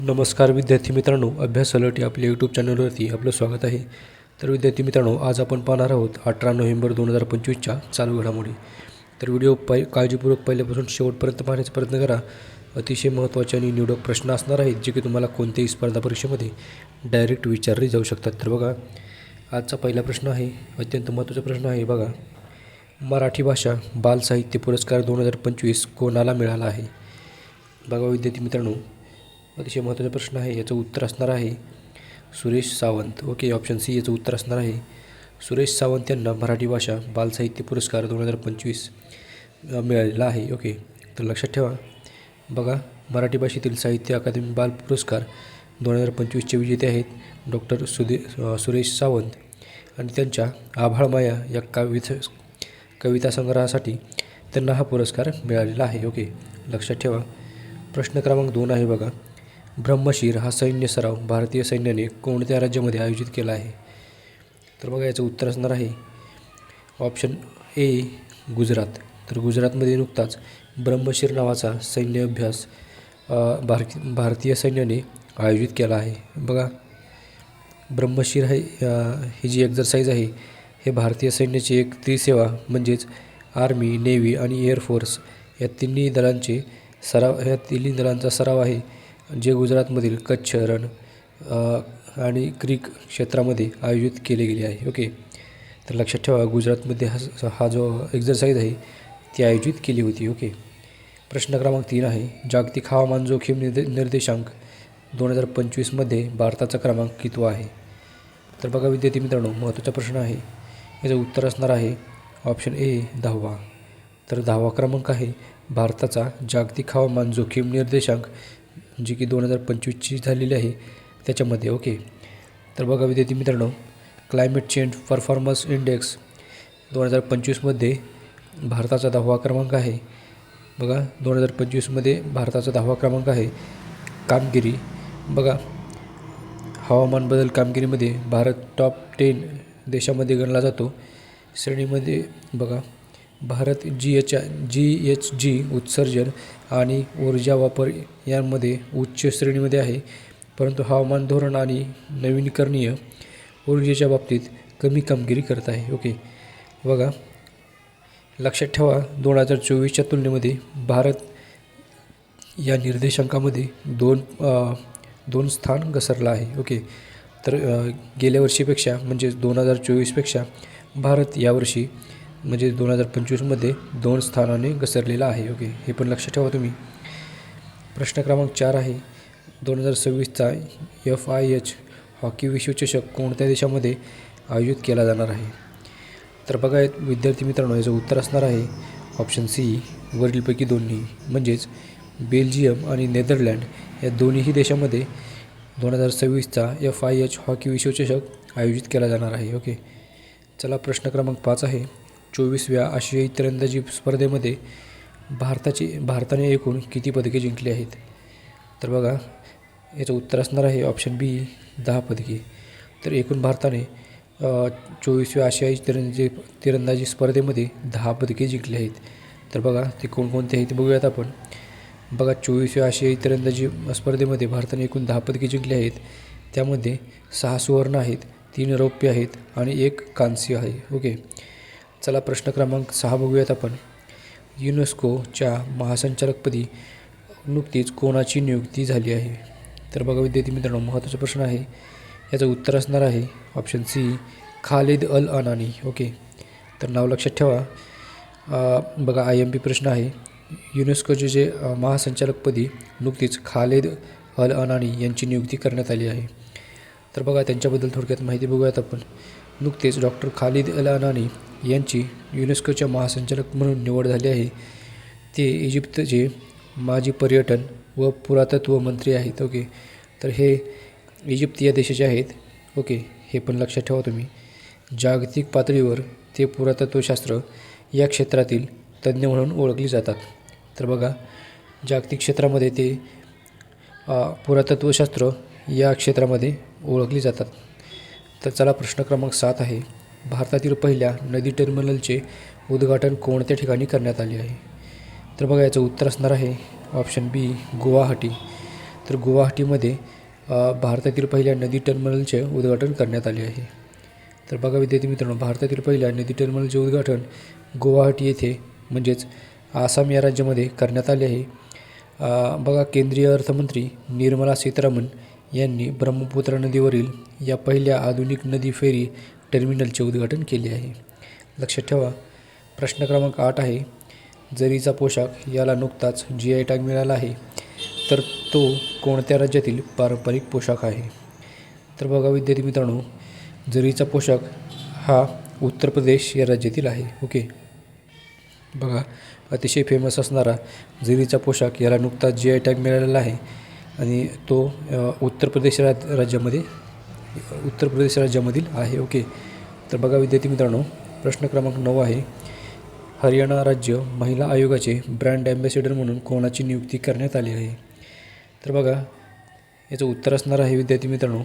नमस्कार विद्यार्थी मित्रांनो अभ्यास अलर्ट या आपल्या यूट्यूब चॅनलवरती आपलं स्वागत आहे. तर विद्यार्थी मित्रांनो आज आपण पाहणार आहोत अठरा नोव्हेंबर दोन हजार पंचवीसच्या चालू घडामोडी. तर व्हिडिओ पाय काळजीपूर्वक पहिल्यापासून शेवटपर्यंत पाहण्याचा प्रयत्न करा. अतिशय महत्त्वाचे आणि निवडक प्रश्न असणार आहेत जे की तुम्हाला कोणत्याही स्पर्धा परीक्षेमध्ये डायरेक्ट विचारले जाऊ शकतात. तर बघा आजचा पहिला प्रश्न आहे अत्यंत महत्त्वाचा प्रश्न आहे. बघा मराठी भाषा बालसाहित्य पुरस्कार दोन हजार पंचवीस कोणाला मिळाला आहे? बघा विद्यार्थी मित्रांनो अतिशय महत्त्वाचा प्रश्न आहे याचं उत्तर असणार आहे Suresh Sawant. Okay option C याचं उत्तर असणार आहे. सुरेश सावंत यांना मराठी भाषा बाल साहित्य पुरस्कार दोन हजार पंचवीस मिळालेला आहे. ओके तर लक्षात ठेवा. बघा मराठी भाषेतील साहित्य अकादमी बाल पुरस्कार दोन हजार पंचवीसचे विजेते आहेत डॉक्टर सुदे सुरेश सावंत. आणि त्यांच्या आभाळमाया या कविता कविता संग्रहासाठी त्यांना हा पुरस्कार मिळालेला आहे. ओके लक्षात ठेवा. प्रश्न क्रमांक दोन आहे बघा. ब्रह्मशीर हा सैन्य सराव भारतीय सैन्याने कोणत्या राज्यामध्ये आयोजित केला आहे? तर बघा याचं उत्तर असणार आहे. Option A Gujarat. तर गुजरातमध्ये नुकताच ब्रह्मशीर नावाचा सैन्य अभ्यास भार भारती भारतीय सैन्याने आयोजित केला आहे. बघा ब्रह्मशीर हे ही जी एक्झरसाईज आहे हे भारतीय सैन्याची एक त्रिसेवा म्हणजेच आर्मी नेव्ही आणि एअरफोर्स या तिन्ही दलांचे सराव ह्या तिन्ही दलांचा सराव आहे. जे गुजरातमधील कच्छ रण आणि क्रिक क्षेत्रामध्ये आयोजित केले गेले आहे. ओके. तर लक्षात ठेवा गुजरातमध्ये हा हा जो एक्झरसाईज आहे ती आयोजित केली होती. ओके. प्रश्न क्रमांक तीन आहे जागतिक हवामान जोखीम निर्दे निर्देशांक दोन हजार पंचवीसमध्ये भारताचा क्रमांक कितवा आहे? तर बघा विद्यार्थी मित्रांनो महत्त्वाचा प्रश्न आहे. याचं उत्तर असणार आहे ऑप्शन ए दहावा. तर दहावा क्रमांक आहे भारताचा जागतिक हवामान जोखीम निर्देशांक जी की दोन हजार पंचवीसची झालेली आहे त्याच्यामध्ये ओके. तर बघा विद्यार्थी मित्रांनो क्लायमेट चेंज परफॉर्मन्स इंडेक्स दोन हजार पंचवीसमध्ये भारताचा दहावा क्रमांक आहे. बघा दोन हजार पंचवीसमध्ये भारताचा दहावा क्रमांक आहे. कामगिरी. बघा हवामान बदल कामगिरीमध्ये भारत टॉप टेन देशामध्ये गणला जातो. श्रेणीमध्ये बघा Bharat G H G H G उत्सर्जन आणि ऊर्जा वापर यांमध्ये उच्च श्रेणीमध्ये आहे. परंतु हवामान धोरण आणि नवीनीकरणीय ऊर्जेच्या बाबतीत कमी कामगिरी करत आहे. ओके. बघा. लक्षात ठेवा दोन हजार चोवीसच्या तुलनेमध्ये भारत या निर्देशांकामध्ये दोन दोन स्थान घसरलं आहे. ओके. तर गेल्या वर्षीपेक्षा म्हणजेच दोन हजार चोवीसपेक्षा भारत यावर्षी म्हणजे दोन हजार पंचवीसमध्ये दोन स्थानाने घसरलेला आहे ओके? हे पण लक्षात ठेवा तुम्ही. प्रश्न क्रमांक चार आहे दोन हजार सव्वीसचा एफ आय एच हॉकी विश्वचषक कोणत्या देशामध्ये आयोजित केला जाणार आहे? तर बघा विद्यार्थी मित्रांनो याचं उत्तर असणार आहे ऑप्शन सी वरीलपैकी दोन्ही. म्हणजेच बेल्जियम आणि नेदरलँड या दोन्हीही देशामध्ये दोन हजार सव्वीसचा एफ आय एच हॉकी विश्वचषक आयोजित केला जाणार आहे ओके? चला प्रश्न क्रमांक पाच आहे. चोवीसव्या आशियाई तिरंदाजी स्पर्धेमध्ये भारताची भारताने एकूण किती पदके जिंकली आहेत? तर बघा याचं उत्तर असणार आहे ऑप्शन बी दहा पदके. तर एकूण भारताने चोवीसव्या आशियाई तिरंदाजी तिरंदाजी स्पर्धेमध्ये दहा पदके जिंकली आहेत. तर बघा ते कोणकोणते आहेत ते बघूयात आपण. बघा चोवीसव्या आशियाई तिरंदाजी स्पर्धेमध्ये भारताने एकूण दहा पदके जिंकली आहेत. त्यामध्ये सहा सुवर्ण आहेत तीन रौप्य आहेत आणि एक कांस्य आहे. ओके. चला प्रश्न क्रमांक सहा बघूयात आपण. युनेस्कोच्या महासंचालकपदी नुकतीच कोणाची नियुक्ती झाली आहे? तर बघा विद्यार्थी मित्रांनो महत्त्वाचा प्रश्न आहे. याचं उत्तर असणार आहे option C Khalid Al Anani. Okay. तर नाव लक्षात ठेवा. बघा आय एम पी प्रश्न आहे. युनेस्कोचे जे महासंचालकपदी नुकतीच खालिद अल अनानी यांची नियुक्ती करण्यात आली आहे. तर बघा त्यांच्याबद्दल थोडक्यात माहिती बघूयात आपण. नुकतेच डॉक्टर खालिद अल अनानी यांची युनेस्कोच्या महासंचालक म्हणून निवड झाली आहे. ते इजिप्तचे माजी पर्यटन व पुरातत्व मंत्री आहेत ओके. तर हे इजिप्त या देशाचे आहेत ओके. हे पण लक्षात ठेवा तुम्ही. जागतिक पातळीवर ते पुरातत्वशास्त्र या क्षेत्रातील तज्ज्ञ म्हणून ओळखली जातात. तर बघा जागतिक क्षेत्रामध्ये ते पुरातत्वशास्त्र या क्षेत्रामध्ये ओळखली जातात. तर चला प्रश्न क्रमांक सात आहे. भारतातील पहिल्या नदी टर्मिनलचे उद्घाटन कोणत्या ठिकाणी करण्यात आले आहे? तर बघा याचं उत्तर असणार आहे ऑप्शन बी गुवाहाटी. तर गुवाहाटीमध्ये भारतातील पहिल्या नदी टर्मिनलचे उद्घाटन करण्यात आले आहे. तर बघा विद्यार्थी मित्रांनो भारतातील पहिल्या नदी टर्मिनलचे उद्घाटन गुवाहाटी येथे म्हणजेच आसाम या राज्यामध्ये करण्यात आले आहे. बघा केंद्रीय अर्थमंत्री निर्मला सीतारामन यांनी ब्रह्मपुत्रा नदीवरील या पहिल्या आधुनिक नदी फेरी टर्मिनलचे उद्घाटन केले आहे. लक्षात ठेवा प्रश्न क्रमांक आठ आहे जरीचा पोशाख याला नुकताच जी आय टॅग मिळाला आहे तर तो कोणत्या राज्यातील पारंपरिक पोशाख आहे? तर बघा विद्यार्थी मित्रांनो जरीचा पोशाख हा उत्तर प्रदेश या राज्यातील आहे ओके? बघा अतिशय फेमस असणारा जरीचा पोशाख याला नुकताच जी आय टॅग मिळालेला आहे आणि तो उत्तर प्रदेश राज राज्यामध्ये उत्तर प्रदेश राज्यामधील आहे. ओके. तर बघा विद्यार्थी मित्रांनो प्रश्न क्रमांक नऊ आहे. हरियाणा राज्य महिला आयोगाचे ब्रँड ॲम्बॅसेडर म्हणून कोणाची नियुक्ती करण्यात आली आहे? तर बघा याचं उत्तर असणार आहे विद्यार्थी मित्रांनो.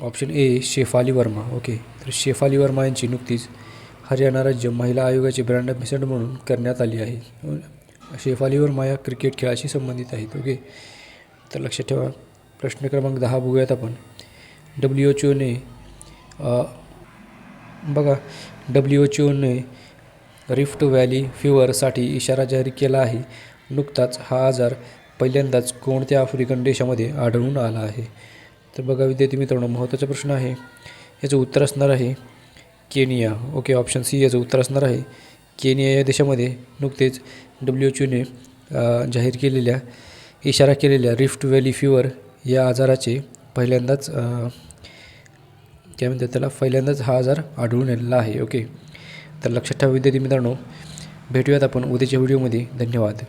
Option A Shefali Verma. Okay. तर शेफाली वर्मा यांची नुकतीच हरियाणा राज्य महिला आयोगाचे ब्रँड ॲम्बॅसेडर म्हणून करण्यात आली आहे. शेफाली वर्मा या क्रिकेट खेळाशी संबंधित आहेत. ओके. तर लक्षात ठेवा प्रश्न क्रमांक दहा बघूयात आपण. डब्ल्यू एच ओने बघा डब्ल्यू एच ओने रिफ्ट व्हॅली फिवरसाठी इशारा जारी केला आहे. नुकताच हा आजार पहिल्यांदाच कोणत्या आफ्रिकन देशामध्ये आढळून आला आहे? तर बघा विद्यार्थी मित्रांनो महत्त्वाचा प्रश्न आहे. याचं उत्तर असणार आहे केनिया. ओके ऑप्शन सी याचं उत्तर असणार आहे. केनिया या देशामध्ये नुकतेच डब्ल्यू एच ओने जाहीर केलेल्या इशारा केलेल्या रिफ्ट व्हॅली फिवर या आजाराचे पहिल्यांदाच काय म्हणतात त्याला पहिल्यांदाच हा आजार आढळून आलेला आहे. ओके. तर लक्षात ठेवा विद्यार्थी मित्रांनो भेटूयात आपण उद्याच्या व्हिडिओमध्ये. धन्यवाद.